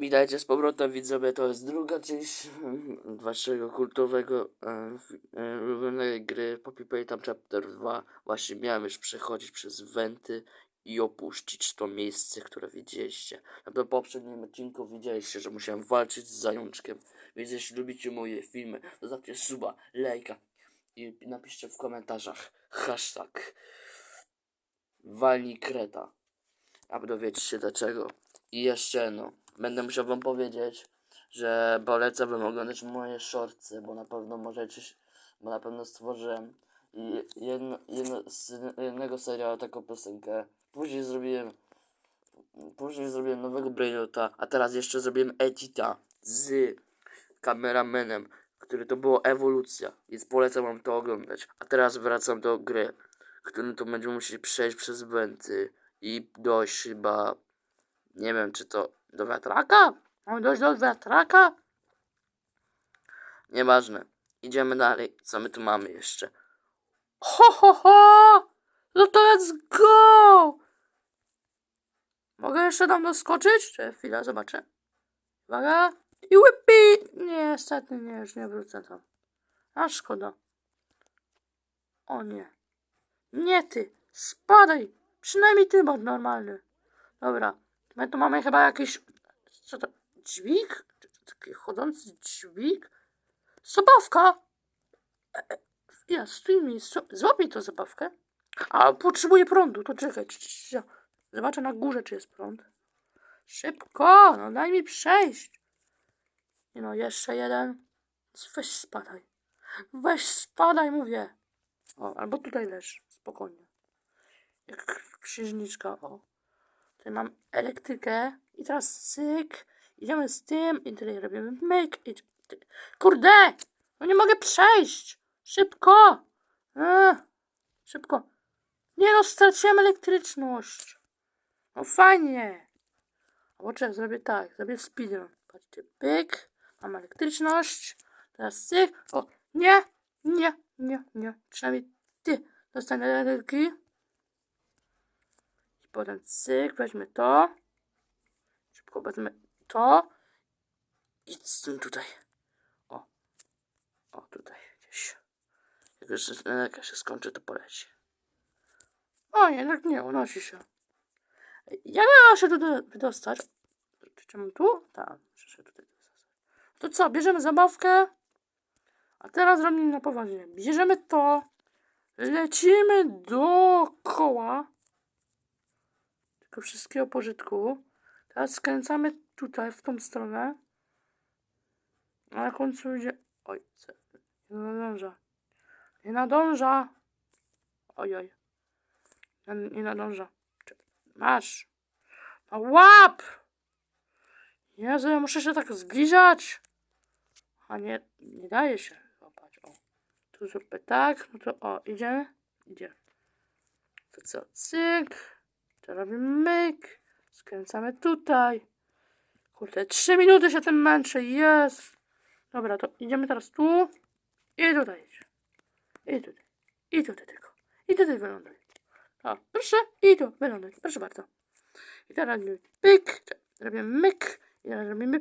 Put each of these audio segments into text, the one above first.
Witajcie z powrotem widzowie, to jest druga część waszego kultowego e, e, ulubionej gry Poppy Playtime Chapter 2. Właśnie miałem już przechodzić przez wenty i opuścić to miejsce, które widzieliście. Na tym poprzednim odcinku widzieliście, że musiałem walczyć z zajączkiem. Więc jeśli lubicie moje filmy, to zostawcie suba, lajka i napiszcie w komentarzach hashtag walnij kreta. A dowiecie się dlaczego. I jeszcze no, będę musiał wam powiedzieć, że polecam wam oglądać moje shortsy, bo na pewno możecie, bo na pewno stworzyłem jedno, jedno, z jednego serialu taką piosenkę. Później zrobiłem, później zrobiłem nowego Brainota, a teraz jeszcze zrobiłem edita z kameramenem, który to było ewolucja, więc polecam wam to oglądać. A teraz wracam do gry, którym to będziemy musieli przejść przez wenty i dojść chyba nie wiem, czy to do wiatraka? Mam dojść do wiatraka? Nieważne. Idziemy dalej. Co my tu mamy jeszcze? Ho, ho, ho! No to let's go! Mogę jeszcze tam doskoczyć? Czy chwilę, zobaczę. Uwaga. I whippy! Niestety nie, już nie wrócę tam. A szkoda. O nie. Nie ty. Spadaj. Przynajmniej ty bądź normalny. Dobra. My tu mamy chyba jakiś. Co to? Dźwig? Taki chodzący dźwig? Zabawka! E, e, Ja, stój mi, sto- złapij tą zabawkę. A, potrzebuję prądu, to czekaj. Zobaczę na górze, czy jest prąd. Szybko, no daj mi przejść. Nie no, jeszcze jeden. Weź spadaj. Weź spadaj, mówię. O, albo tutaj leż, spokojnie. Jak księżniczka, o. Tutaj mam elektrykę i teraz cyk. Idziemy z tym i tutaj robimy myk. I... Kurde! No nie mogę przejść! Szybko! Szybko. Nie no, straciłem elektryczność. No fajnie. Albo czekaj, zrobię tak, zrobię speedrun. Patrzcie, pyk. Mam elektryczność. Teraz cyk. O, nie, nie, nie, nie. Przynajmniej ty dostanę energii. Potem cyk, weźmy to. Szybko wezmę to. I z tym tutaj. O. O, tutaj gdzieś. Jak już energia się skończy, to poleci. O, jednak nie, unosi się. Jak miała się tutaj wydostać? Czy mam tu? Tak, muszę się tutaj. To co, bierzemy zabawkę. A teraz robimy na poważnie. Bierzemy to. Lecimy dookoła tego wszystkiego pożytku. Teraz skręcamy tutaj, w tą stronę. A na końcu idzie... Oj, nie nadąża. Nie nadąża. Oj, oj. Nie, nadąża. Masz. No łap! Jezu, ja muszę się tak zbliżać. A nie, nie daje się. O. Tu zróbmy tak. No to o, idzie? Idzie. To co? Cyk. To robimy myk. Skręcamy tutaj. Kurde, trzy minuty się tym męczę. Jest. Dobra, to idziemy teraz tu. I tutaj. I tutaj. I tutaj tylko. I tutaj wyląduj. O, proszę. I tu wyląduj. Proszę bardzo. I teraz robimy pyk. Robimy myk. I teraz robimy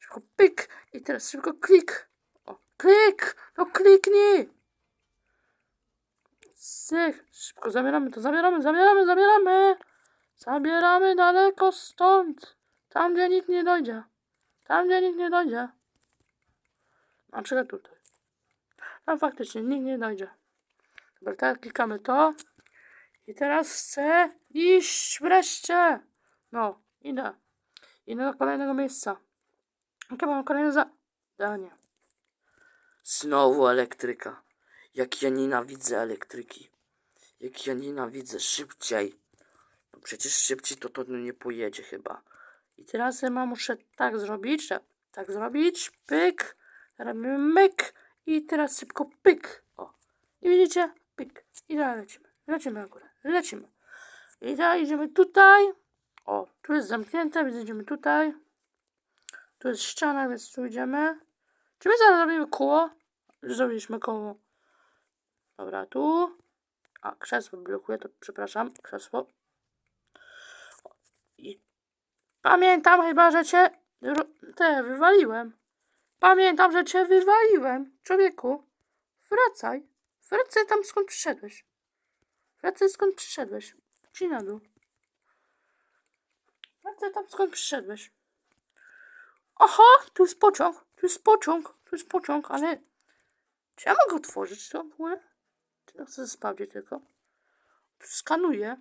szybko pyk. I teraz szybko klik. O, klik. No kliknij. Syk. Szybko zabieramy to. Zabieramy, zabieramy, zabieramy. Zabieramy daleko stąd. Tam, gdzie nikt nie dojdzie. Tam, gdzie nikt nie dojdzie. Na przykład tutaj. Tam faktycznie nikt nie dojdzie. Dobra, teraz klikamy to. I teraz chcę iść wreszcie. No, idę. Idę do kolejnego miejsca. Jakie mam kolejne zadanie? Znowu elektryka. Jak ja nienawidzę elektryki. Jak ja nienawidzę. Szybciej. No przecież szybciej to to nie pojedzie chyba. I teraz ja muszę tak zrobić, że tak zrobić, pyk, robimy myk i teraz szybko pyk. O, i widzicie? Pyk. I teraz lecimy. Lecimy na górę. Lecimy. I teraz idziemy tutaj. O, tu jest zamknięte, więc idziemy tutaj. Tu jest ściana, więc tu idziemy. Czy my zaraz zrobimy koło? Zrobiliśmy koło. Dobra, tu. A, krzesło blokuje, to przepraszam. Krzesło. I Pamiętam chyba, że cię... Te, wywaliłem. Pamiętam, że cię wywaliłem. Człowieku, wracaj. Wracaj tam, skąd przyszedłeś. Wracaj, skąd przyszedłeś. Ci na dół. Wracaj tam, skąd przyszedłeś. Aha, tu jest pociąg. Tu jest pociąg. Tu jest pociąg, ale... Czy ja mogę otworzyć to w ogóle? Ja chcę sprawdzić tylko? Skanuję.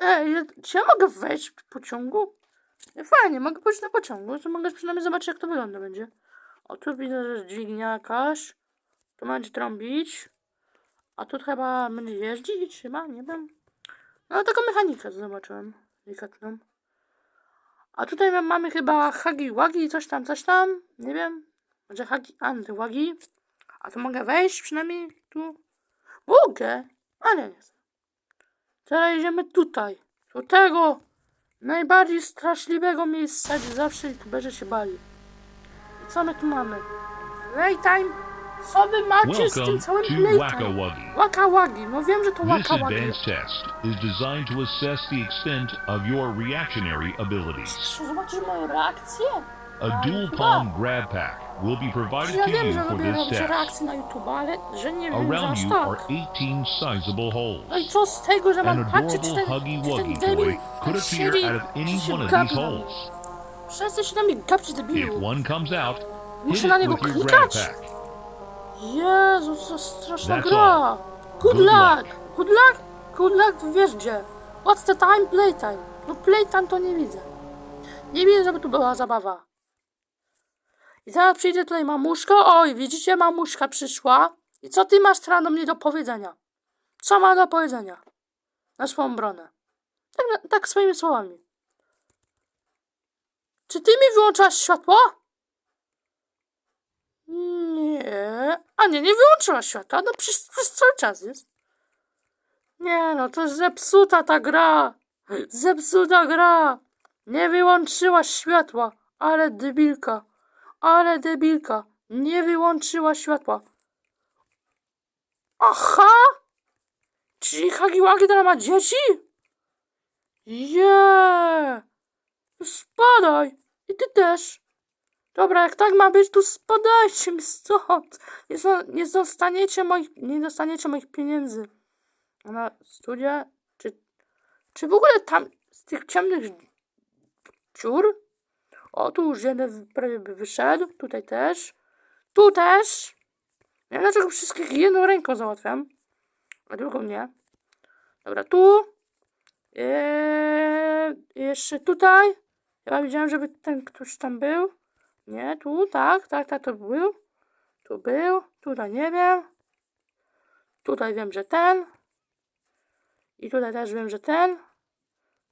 Ej, ja- czy ja mogę wejść w pociągu? Nie, Fajnie, mogę pójść na pociągu, to mogę przynajmniej zobaczyć jak to wygląda będzie. O, tu widzę, że jest dźwignia jakaś. Tu będzie trąbić. A tu chyba będzie jeździć, chyba, nie wiem. No, taką mechanikę zobaczyłem. Delikatną. A tutaj ma- mamy chyba hagi wagi, coś tam, coś tam. Nie wiem. Może hagi antywagi. A tu mogę wejść przynajmniej tu. Mogę, ale nie chcę. Teraz idziemy tutaj. Do tego najbardziej straszliwego miejsca, gdzie zawsze youtuberzy się bali. I co my tu mamy? Playtime? Co wy macie z tym całym playtime? Waka Wagi. No wiem, że to This Waka Wagi. advanced test is designed to assess the extent of your reactionary abilities. Czy zobaczysz moją reakcję? A dual palm grab pack will be provided Ja to wiem, you że for lubię this robić reakcje na YouTube, ale że nie wiem, że Around aż you are tak. 18 sizable No i holes. co z tego, że An mam patrzeć, czy adorable ten, Huggy czy ten Wuggy debil toy could siedzi appear out of i any się one of gapi these na mnie. holes. Przestań się na mnie gapić, If debilu. one comes out, Muszę hit na it niego with your grab klikać. pack. Jezu, co straszna That's gra. all. Good Good luck. Good luck? Good luck, wiesz gdzie. What's the time? Playtime. No playtime to nie widzę. Nie widzę, żeby tu była zabawa. I zaraz przyjdzie tutaj mamuszka. Oj, widzicie, mamuszka przyszła. I co ty masz teraz mnie do powiedzenia? Co ma do powiedzenia? Na swoją obronę. Tak, tak swoimi słowami. Czy ty mi wyłączasz światło? Nie. A nie, nie wyłączyła światła. No przez, przez cały czas jest. Nie no, to zepsuta ta gra. Zepsuta gra. Nie wyłączyła światła. Ale debilka. Ale debilka. Nie wyłączyła światła. Aha! Czyli Hagiwagi teraz ma dzieci? Jeee! Spadaj! I ty też. Dobra, jak tak ma być, to spadajcie mi stąd. Nie, zo- nie dostaniecie moich, nie dostaniecie moich pieniędzy. Na studia, czy, czy w ogóle tam z tych ciemnych dziur? O, tu już jeden prawie by wyszedł, tutaj też. Tu też. Wiem dlaczego wszystkich jedną ręką załatwiam, a drugą nie. Dobra, tu. Eee, jeszcze tutaj. Ja widziałem, żeby ten ktoś tam był. Nie, tu, tak, tak, tak, to był. Tu był, tutaj nie wiem. Tutaj wiem, że ten. I tutaj też wiem, że ten.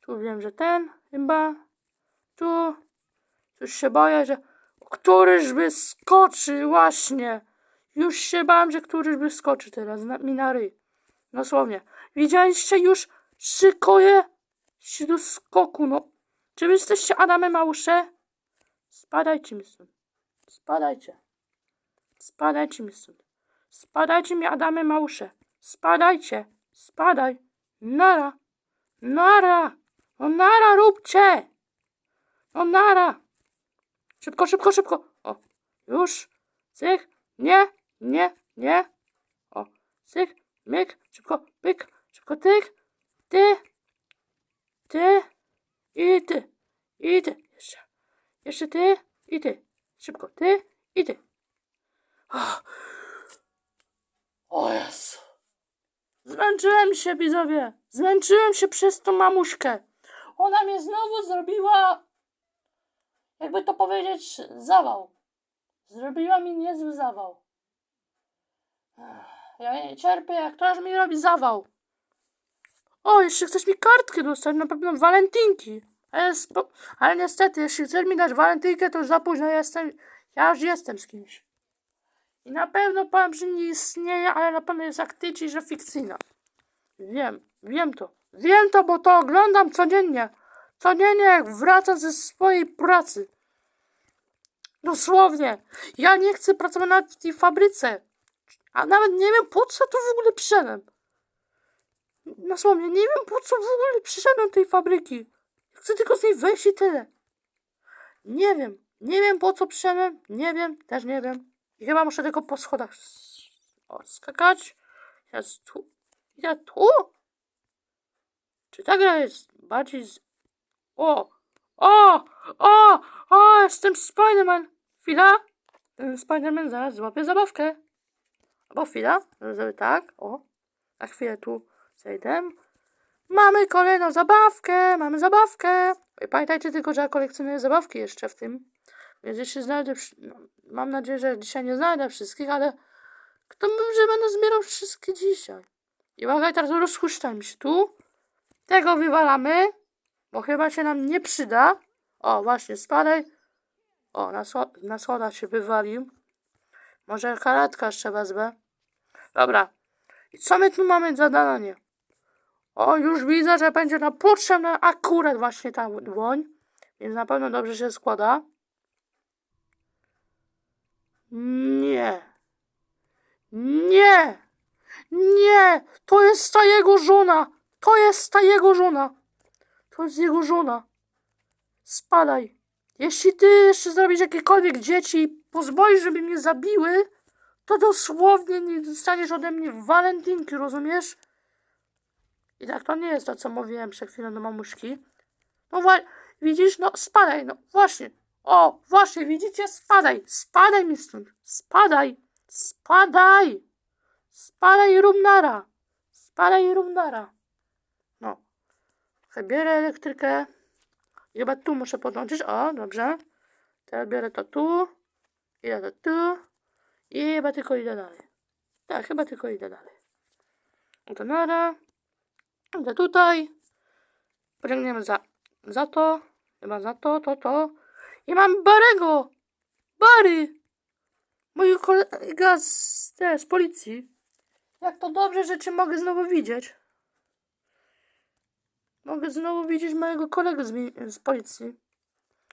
Tu wiem, że ten chyba. Tu. Już się boję, że któryś by skoczy właśnie. Już się bałem, że któryś by skoczy teraz na, mi na ryj. Dosłownie. Widzieliście już? Szykuję się do skoku, no. Czy wy jesteście Adamy Małusze? Spadajcie mi stąd. Spadajcie. Spadajcie mi stąd. Spadajcie mi Adamy Małusze. Spadajcie. Spadaj. Nara. Nara. No nara róbcie. No nara. Szybko, szybko, szybko. O. Już. Cyk. Nie. Nie. Nie. O. Cyk. Myk. Szybko. Pyk. Szybko. Tyk. Ty. Ty. I ty. I ty. Jeszcze. Jeszcze ty i ty. Szybko, ty i ty. Ah. O Jezu. Zmęczyłem się, widzowie. Zmęczyłem się przez tą mamuśkę. Ona mnie znowu zrobiła, jakby to powiedzieć, zawał. Zrobiła mi niezły zawał. Ja nie cierpię, jak ktoś mi robi zawał. O, jeszcze chcesz mi kartkę dostać, na pewno walentynki. Ale. Ale niestety, jeśli chcesz mi dać walentynkę, to już za późno jestem. Ja już jestem z kimś. I na pewno powiem, że nie istnieje, ale na pewno jest aktywna, że fikcyjna. Wiem, wiem to. Wiem to, bo to oglądam codziennie. Codziennie jak wracam ze swojej pracy. Dosłownie. Ja nie chcę pracować w tej fabryce. A nawet nie wiem po co tu w ogóle przyszedłem. Dosłownie, nie wiem po co w ogóle przyszedłem do tej fabryki. Chcę tylko z niej wejść i tyle. Nie wiem. Nie wiem po co przyszedłem. Nie wiem. Też nie wiem. I chyba muszę tylko po schodach skakać. Jest tu. Ja tu? Czy ta gra jest bardziej z... O! O! O! O! Jestem Spiderman! Chwila! Ten Spiderman zaraz złapie zabawkę. Albo chwila. Zrobię tak. O. Na chwilę tu zejdę. Mamy kolejną zabawkę! Mamy zabawkę! Pamiętajcie tylko, że ja kolekcjonuję zabawki jeszcze w tym. Więc jeśli znajdę... No, mam nadzieję, że dzisiaj nie znajdę wszystkich, ale... Kto mówi, że będę zbierał wszystkie dzisiaj? I uwaga, teraz rozhuśtam się tu. Tego wywalamy, bo chyba się nam nie przyda. O, właśnie, spadaj. O, na, scho- na schodach się wywalił. Może karetka jeszcze wezmę. Dobra. I co my tu mamy za zadanie? O, już widzę, że będzie nam potrzebna akurat właśnie ta dłoń. Więc na pewno dobrze się składa. Nie. Nie. Nie. To jest ta jego żona. To jest ta jego żona. To jest jego żona. Spadaj. Jeśli ty jeszcze zrobisz jakiekolwiek dzieci i pozwolisz, żeby mnie zabiły, to dosłownie nie dostaniesz ode mnie walentynki, rozumiesz? I tak to nie jest to, co mówiłem przed chwilą do mamuśki. No właśnie, widzisz, no spadaj, no właśnie. O, właśnie, widzicie? Spadaj, spadaj mi stąd. Spadaj, spadaj. Spadaj rumnara. Spadaj rumnara. No. Biorę elektrykę. Chyba tu muszę podłączyć. O, dobrze. Teraz biorę to tu. Idę to tu. I chyba tylko idę dalej. Tak, chyba tylko idę dalej. To nara. Idę tutaj. Pociągniemy za, za to. Chyba za to, to, to. I mam Barego. Bary. Mój kolega z, z policji. Jak to dobrze, że cię mogę znowu widzieć. Mogę znowu widzieć mojego kolegę z, z policji.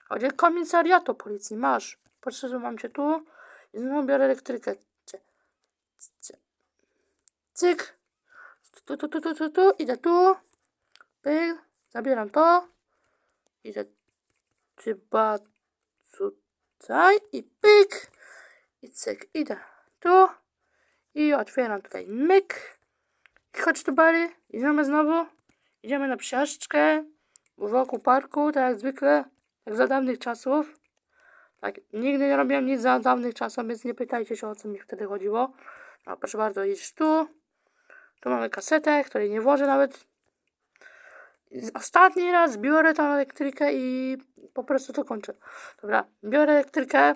Chodzi o komisariatu policji. Masz. Potrzebowałam cię tu. I znowu biorę elektrykę. Cie- cie- Cyk. Tu, tu, tu, tu, tu, tu. Idę tu. Pyk. Zabieram to. Idę chyba tutaj. I pyk. I cyk. Idę tu. I otwieram tutaj myk. Chodź tu Bary. Idziemy znowu. Idziemy na przejażdżkę wokół parku, tak jak zwykle, jak za dawnych czasów. Tak, nigdy nie robiłem nic za dawnych czasów, więc nie pytajcie się o co mi wtedy chodziło. No, proszę bardzo, idziesz tu. Tu mamy kasetę, której nie włożę nawet. Ostatni raz biorę tą elektrykę i po prostu to kończę. Dobra, biorę elektrykę.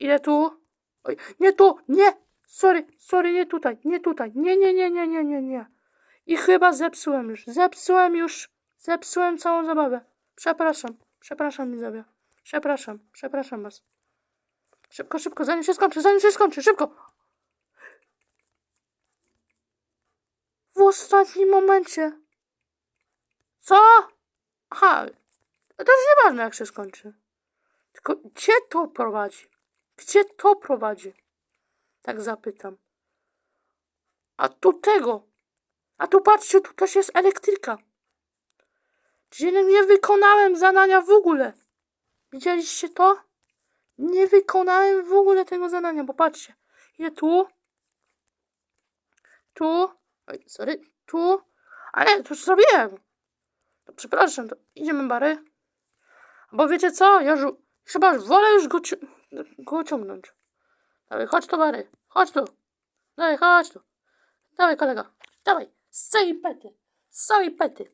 Idę tu. Oj, nie tu, nie! Sorry, sorry, nie tutaj, nie tutaj. Nie, nie, nie, nie, nie, nie, nie. I chyba zepsułem już. Zepsułem już. Zepsułem całą zabawę. Przepraszam. Przepraszam, widzowie. Przepraszam. Przepraszam was. Szybko, szybko, zanim się skończy, zanim się skończy, szybko. W ostatnim momencie. Co? Aha. To już nieważne, jak się skończy. Tylko gdzie to prowadzi? Gdzie to prowadzi? Tak zapytam. A tu tego. A tu patrzcie, tu też jest elektryka. Czyli nie wykonałem zadania w ogóle. Widzieliście to? Nie wykonałem w ogóle tego zadania, bo patrzcie. Idę tu. Tu. Oj, sorry. Tu. A nie, to już zrobiłem. To przepraszam, to idziemy bary. Bo wiecie co? Ja już chyba wolę już go, ci- go ciągnąć. Dawaj, chodź tu bary. Chodź tu. Dawaj, chodź tu. Dawaj kolega. Dawaj. Z całej pety. Z całej pety.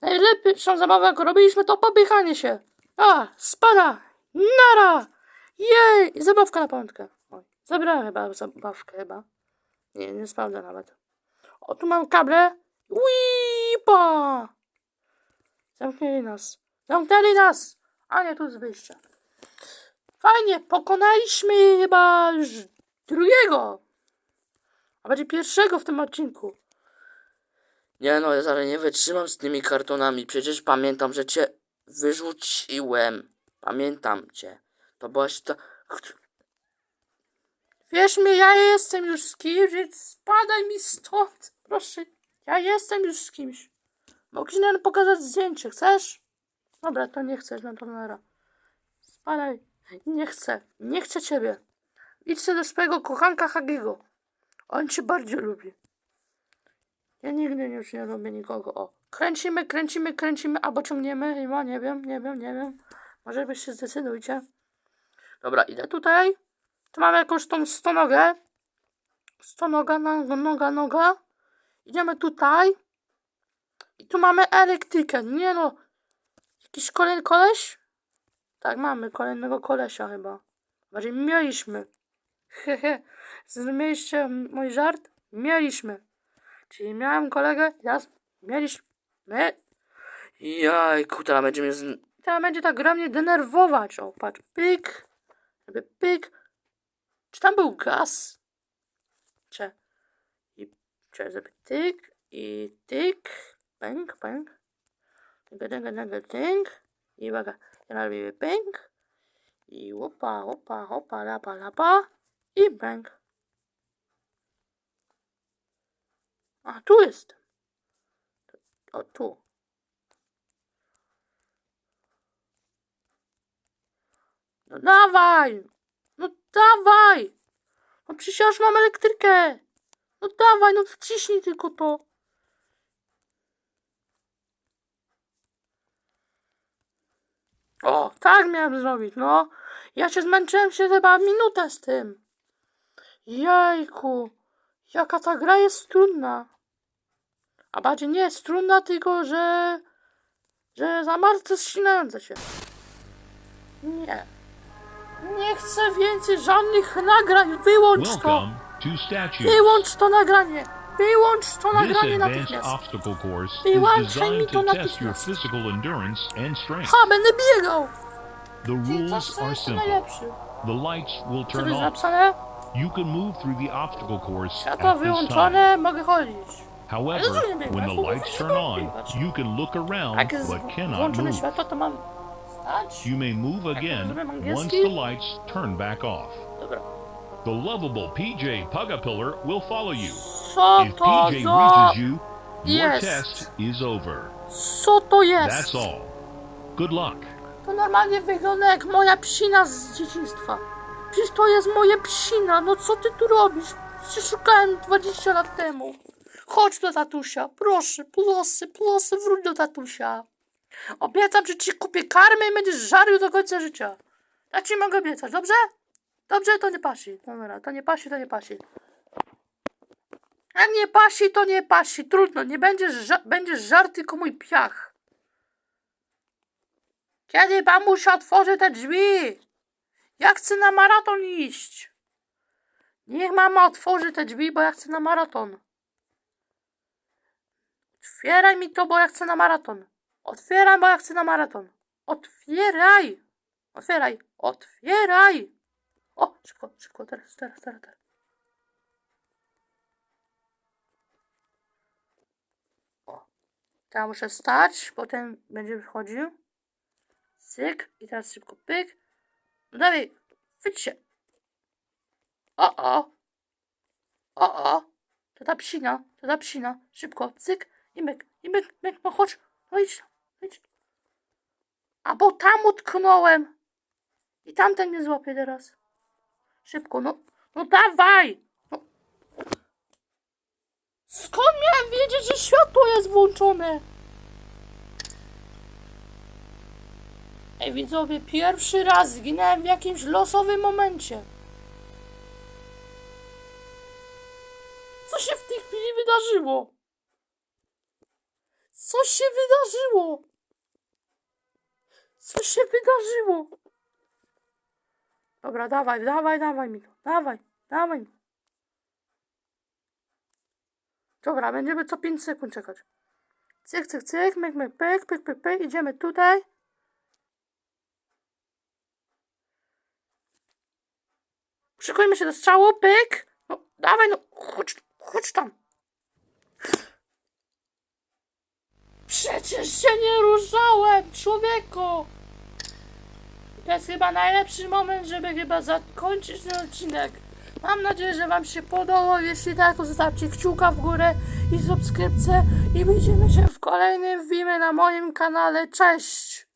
Najlepszą zabawę, jaką robiliśmy, to popychanie się. A, spada. Nara. Jej. Zabawka na pamiątkę. Oj, zabrałem chyba zabawkę chyba. Nie, nie sprawdzę nawet. O, tu mam kable. Wipa. Zamknęli nas. Zamknęli nas. A nie, tu jest wyjście. Fajnie, pokonaliśmy chyba już drugiego. A będzie pierwszego w tym odcinku. Nie no, ja zaraz nie wytrzymam z tymi kartonami. Przecież pamiętam, że cię wyrzuciłem. Pamiętam cię. To byłaś ta... Wiesz mnie, ja jestem już z kimś, więc spadaj mi stąd. Proszę, ja jestem już z kimś. Mogę pokazać zdjęcie, chcesz? Dobra, to nie chcesz, no to nara. Spadaj. Nie chcę. Nie chcę ciebie. Idź do swojego kochanka Hagiego. On cię bardziej lubi. Ja nigdy już nie lubię nikogo. O, kręcimy, kręcimy, kręcimy, albo ciągniemy, chyba, nie wiem, nie wiem, nie wiem. Może wy się zdecydujcie. Dobra, idę tutaj. Tu mamy jakąś tą stonogę. Stonoga, no, noga, noga. Idziemy tutaj. I tu mamy elektrykę. Nie no. Jakiś kolejny koleś? Tak, mamy kolejnego kolesia chyba. Bardziej mieliśmy. Hehe. Zrozumieliście mój żart? Mieliśmy. Czyli miałem kolegę, teraz mieliśmy. Jajku, teraz będzie mnie z... Teraz będzie ta gra mnie denerwować. O, patrz, pyk. Jakby pyk. Czy tam był gaz? Czy... I... Czy zrobię tyk i tyk. Pęk, pęk. Tyk, tyk, tyk, tyk. I uwaga, teraz robimy pęk. I łopa, łopa, hopa, lapa, lapa. I pęk. A, tu jest. O, tu. No dawaj! No dawaj! No przecież ja już mam elektrykę! No dawaj, no wciśnij tylko to. O, tak miałem zrobić, no. Ja się zmęczyłem się chyba minutę z tym. Jejku, jaka ta gra jest trudna. A bardziej nie jest trudna, tylko że... że za bardzo ścinające się. Nie. Nie chcę więcej żadnych nagrań. Wyłącz to. Wyłącz to nagranie. Wyłącz to nagranie natychmiast. Wyłączaj mi to natychmiast. Ha, będę biegał. The rules are jest simple. The lights will turn off. You can move through the obstacle course wyłączone, mogę chodzić. However, Ale to nie wiem, when the lights turn on, you can look around but cannot move. światło, to mam stać? You may move again once the lights turn back off. The lovable PJ Pugapillar will follow you. If PJ reaches you, your test is over. That's all. Good luck. To normalnie wygląda jak moja psina z dzieciństwa. Przecież to jest moja psina, no co ty tu robisz? Przecież szukałem 20 lat temu. Chodź do tatusia, proszę, proszę, proszę, wróć do tatusia. Obiecam, że ci kupię karmę i będziesz żarł do końca życia. Ja ci mogę obiecać, dobrze? Dobrze, to nie pasi. Dobra, to nie pasi, to nie pasi. Jak nie pasi, to nie pasi. Trudno, nie będziesz, ża- będziesz żar, tylko mój piach. Kiedy mamusia otworzy te drzwi? Ja chcę na maraton iść. Niech mama otworzy te drzwi, bo ja chcę na maraton. Otwieraj mi to, bo ja chcę na maraton. Otwieraj, bo ja chcę na maraton. Otwieraj. Otwieraj. Otwieraj. O, szybko, szybko, teraz, teraz, teraz, teraz. O. Teraz muszę stać, potem będzie wchodził. Cyk. I teraz szybko pyk. No dalej. Wyjdź się. O, o. O, o. To ta psina. To ta psina. Szybko. Cyk. I myk. I myk. Myk. No chodź. No idź. No idź. A bo tam utknąłem. I tamten mnie złapie teraz. Szybko. No. No dawaj. No. Skąd miałem wiedzieć, że światło jest włączone? Ej widzowie, pierwszy raz zginąłem w jakimś losowym momencie. Co się w tej chwili wydarzyło? Co się wydarzyło? Co się wydarzyło? Dobra, dawaj, dawaj, dawaj mi to. Dawaj, dawaj. Dobra, będziemy co 5 sekund czekać. Cyk, cyk, cyk, myk, myk, pyk, pyk, pyk, pyk. Idziemy tutaj. Szykujmy się do strzału, pyk. No, dawaj, no, chodź, chodź tam. Przecież się nie ruszałem, człowieku. To jest chyba najlepszy moment, żeby chyba zakończyć ten odcinek. Mam nadzieję, że Wam się podobało. Jeśli tak, to zostawcie kciuka w górę i subskrypcję. I widzimy się w kolejnym filmie na moim kanale. Cześć!